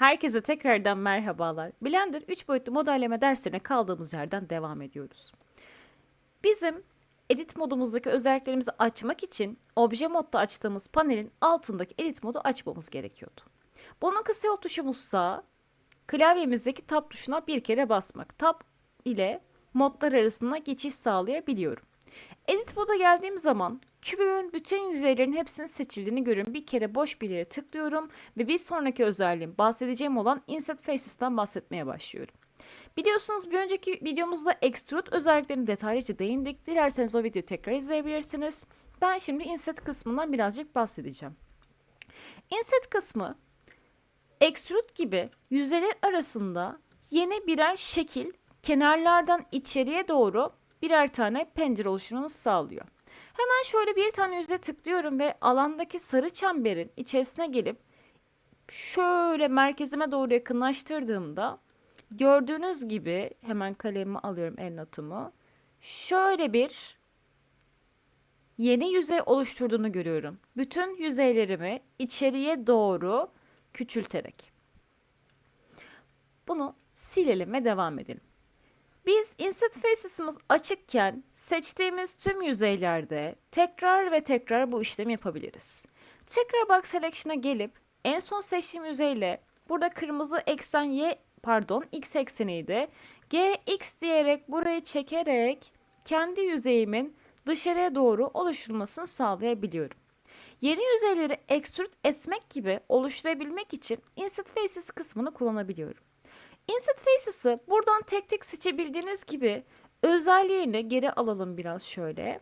Herkese tekrardan merhabalar. Blender 3 boyutlu modelleme dersine kaldığımız yerden devam ediyoruz. Bizim edit modumuzdaki özelliklerimizi açmak için obje modda açtığımız panelin altındaki edit modu açmamız gerekiyordu. Bunun kısa yol tuşumuzsa klavyemizdeki tab tuşuna bir kere basmak. Tab ile modlar arasında geçiş sağlayabiliyorum. Edit moda geldiğim zaman kübümün bütün yüzeylerin hepsinin seçildiğini görüyorum. Bir kere boş bir yere tıklıyorum ve bir sonraki özelliğim bahsedeceğim olan Inset Faces'ten bahsetmeye başlıyorum. Biliyorsunuz bir önceki videomuzda Extrude özelliklerini detaylıca değindik. Dilerseniz o videoyu tekrar izleyebilirsiniz. Ben şimdi Inset kısmından birazcık bahsedeceğim. Inset kısmı Extrude gibi yüzeyler arasında yeni birer şekil kenarlardan içeriye doğru birer tane pencere oluşturmamızı sağlıyor. Hemen şöyle bir tane yüzeye tıklıyorum ve alandaki sarı çemberin içerisine gelip şöyle merkezime doğru yakınlaştırdığımda gördüğünüz gibi hemen kalemimi alıyorum el notumu. Şöyle bir yeni yüzey oluşturduğunu görüyorum. Bütün yüzeylerimi içeriye doğru küçülterek. Bunu silelim ve devam edelim. Biz Inset Faces'ımız açıkken seçtiğimiz tüm yüzeylerde tekrar ve tekrar bu işlemi yapabiliriz. Tekrar Box Selection'a gelip en son seçtiğim yüzeyle burada kırmızı eksen Y pardon X ekseniydi. GX diyerek burayı çekerek kendi yüzeyimin dışarıya doğru oluşturulmasını sağlayabiliyorum. Yeni yüzeyleri extrude etmek gibi oluşturabilmek için Inset Faces kısmını kullanabiliyorum. Inset Faces'ı buradan tek tek seçebildiğiniz gibi özelliğini geri alalım biraz şöyle.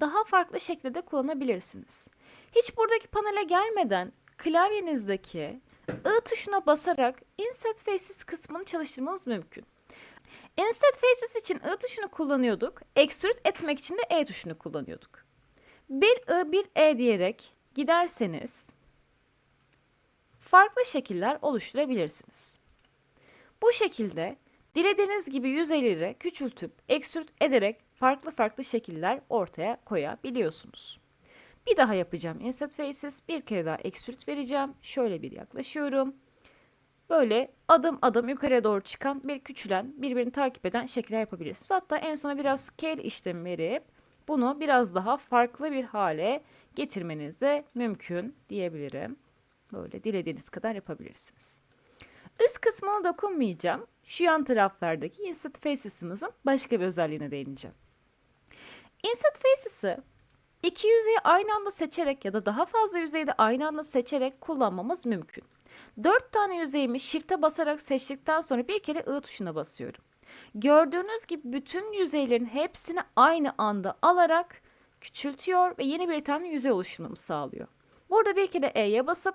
Daha farklı şekilde kullanabilirsiniz. Hiç buradaki panele gelmeden klavyenizdeki I tuşuna basarak Inset Faces kısmını çalıştırmanız mümkün. Inset Faces için I tuşunu kullanıyorduk. Extrude etmek için de E tuşunu kullanıyorduk. Bir I bir E diyerek giderseniz farklı şekiller oluşturabilirsiniz. Bu şekilde dilediğiniz gibi yüzeyleri küçültüp ekstrüt ederek farklı farklı şekiller ortaya koyabiliyorsunuz. Bir daha yapacağım Insert Faces. Bir kere daha ekstrüt vereceğim. Şöyle bir yaklaşıyorum. Böyle adım adım yukarıya doğru çıkan bir küçülen birbirini takip eden şekiller yapabilirsiniz. Hatta en sona biraz scale işlemi verip bunu biraz daha farklı bir hale getirmeniz de mümkün diyebilirim. Böyle dilediğiniz kadar yapabilirsiniz. Üst kısmına dokunmayacağım. Şu yan taraflardaki Insert Faces'ımızın başka bir özelliğine değineceğim. Insert Faces'ı iki yüzeyi aynı anda seçerek ya da daha fazla yüzeyi de aynı anda seçerek kullanmamız mümkün. Dört tane yüzeyimi Shift'e basarak seçtikten sonra bir kere I tuşuna basıyorum. Gördüğünüz gibi bütün yüzeylerin hepsini aynı anda alarak küçültüyor ve yeni bir tane yüzey oluşturmamı sağlıyor. Burada bir kere E'ye basıp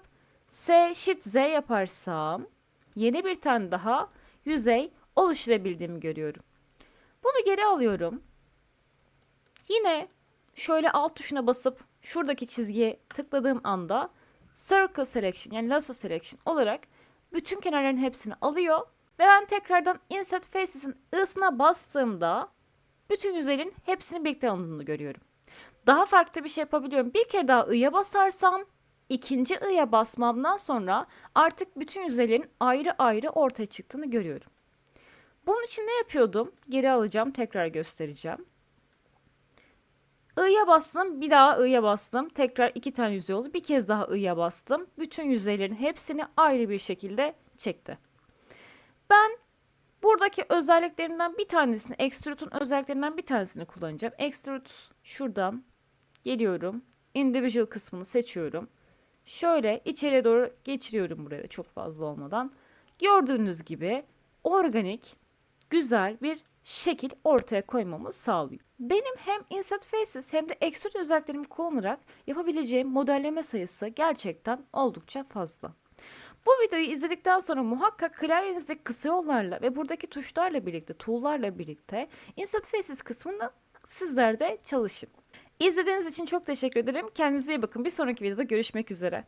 S Shift Z yaparsam yeni bir tane daha yüzey oluşturabildiğimi görüyorum. Bunu geri alıyorum. Yine şöyle alt tuşuna basıp şuradaki çizgiye tıkladığım anda Circle Selection yani Lasso Selection olarak bütün kenarların hepsini alıyor ve ben tekrardan Insert Faces'in ısına bastığımda bütün yüzeylerin hepsini birlikte alındığını görüyorum. Daha farklı bir şey yapabiliyorum. Bir kere daha I'ya basarsam ikinci I'ya basmamdan sonra artık bütün yüzeylerin ayrı ayrı ortaya çıktığını görüyorum. Bunun için ne yapıyordum? Geri alacağım, tekrar göstereceğim. I'ya bastım, bir daha I'ya bastım. Tekrar iki tane yüzey oldu. Bir kez daha I'ya bastım. Bütün yüzeylerin hepsini ayrı bir şekilde çekti. Ben buradaki özelliklerinden bir tanesini, Extrude'un özelliklerinden bir tanesini kullanacağım. Extrude şuradan geliyorum. Individual kısmını seçiyorum. Şöyle içeriye doğru geçiriyorum buraya çok fazla olmadan. Gördüğünüz gibi organik, güzel bir şekil ortaya koymamı sağlıyor. Benim hem Insert Faces hem de Extrude özelliklerimi kullanarak yapabileceğim modelleme sayısı gerçekten oldukça fazla. Bu videoyu izledikten sonra muhakkak klavyenizdeki kısa yollarla ve buradaki tuşlarla birlikte, tool'larla birlikte Insert Faces kısmını sizler de çalışın. İzlediğiniz için çok teşekkür ederim. Kendinize iyi bakın. Bir sonraki videoda görüşmek üzere.